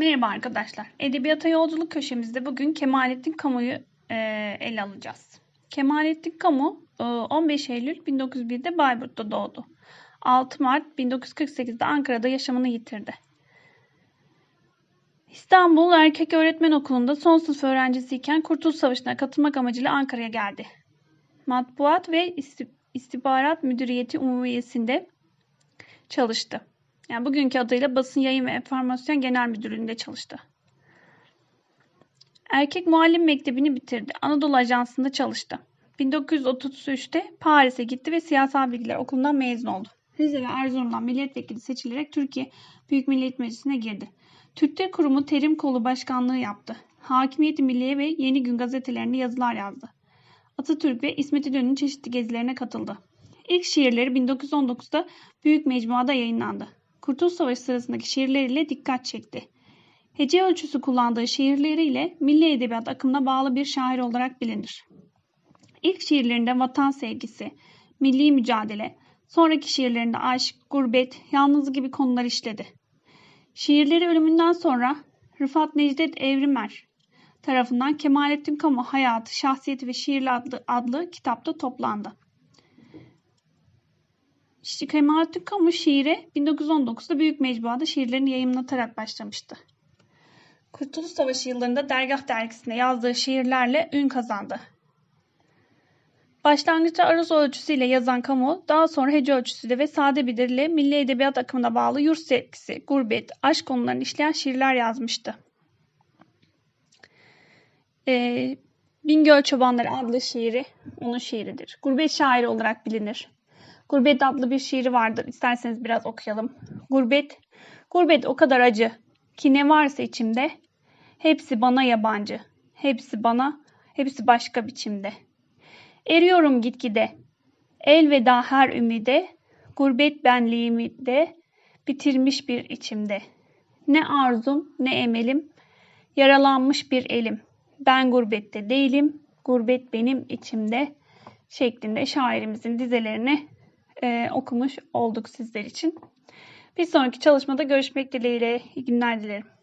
Merhaba arkadaşlar. Edebiyata yolculuk köşemizde bugün Kemalettin Kamu'yu e, ele alacağız. Kemalettin Kamu e, 15 Eylül 1901'de Bayburt'ta doğdu. 6 Mart 1948'de Ankara'da yaşamını yitirdi. İstanbul Erkek Öğretmen Okulu'nda son sınıf öğrencisiyken Kurtuluş Savaşı'na katılmak amacıyla Ankara'ya geldi. Matbuat ve İsti- İstihbarat Müdüriyeti Umumiyesi'nde çalıştı. Yani bugünkü adıyla Basın Yayın ve Enformasyon Genel Müdürlüğü'nde çalıştı. Erkek Muallim Mektebi'ni bitirdi. Anadolu Ajansı'nda çalıştı. 1933'te Paris'e gitti ve Siyasal Bilgiler Okulu'ndan mezun oldu. Rize ve Erzurum'dan milletvekili seçilerek Türkiye Büyük Millet Meclisi'ne girdi. Türkler Kurumu Terim Kolu Başkanlığı yaptı. Hakimiyeti Milliye ve Yeni Gün gazetelerinde yazılar yazdı. Atatürk ve İsmet İnönü'nün çeşitli gezilerine katıldı. İlk şiirleri 1919'da Büyük Mecmua'da yayınlandı. Kurtuluş Savaşı sırasındaki şiirleriyle dikkat çekti. Hece ölçüsü kullandığı şiirleriyle milli edebiyat akımına bağlı bir şair olarak bilinir. İlk şiirlerinde vatan sevgisi, milli mücadele, sonraki şiirlerinde aşk, gurbet, yalnızlık gibi konular işledi. Şiirleri ölümünden sonra Rıfat Necdet Evrimer tarafından Kemalettin Kamu Hayatı, Şahsiyeti ve Şiirli adlı, adlı kitapta toplandı. İşte Kemalettin Kamu şiiri 1919'da Büyük Mecmua'da şiirlerini yayımlatarak başlamıştı. Kurtuluş Savaşı yıllarında Dergah dergisinde yazdığı şiirlerle ün kazandı. Başlangıçta aruz ölçüsüyle yazan Kamu, daha sonra hece ölçüsüyle ve sade bir dille milli edebiyat akımına bağlı yurt sevgisi, gurbet, aşk konularını işleyen şiirler yazmıştı. Ee, Bingöl Çobanları adlı şiiri onun şiiridir. Gurbet şairi olarak bilinir. Gurbet adlı bir şiiri vardır. İsterseniz biraz okuyalım. Gurbet, gurbet o kadar acı ki ne varsa içimde hepsi bana yabancı. Hepsi bana, hepsi başka biçimde. Eriyorum gitgide. Elveda her ümide, gurbet benliğimi de bitirmiş bir içimde. Ne arzum ne emelim, yaralanmış bir elim. Ben gurbette değilim, gurbet benim içimde şeklinde şairimizin dizelerini e, okumuş olduk sizler için. Bir sonraki çalışmada görüşmek dileğiyle. İyi günler dilerim.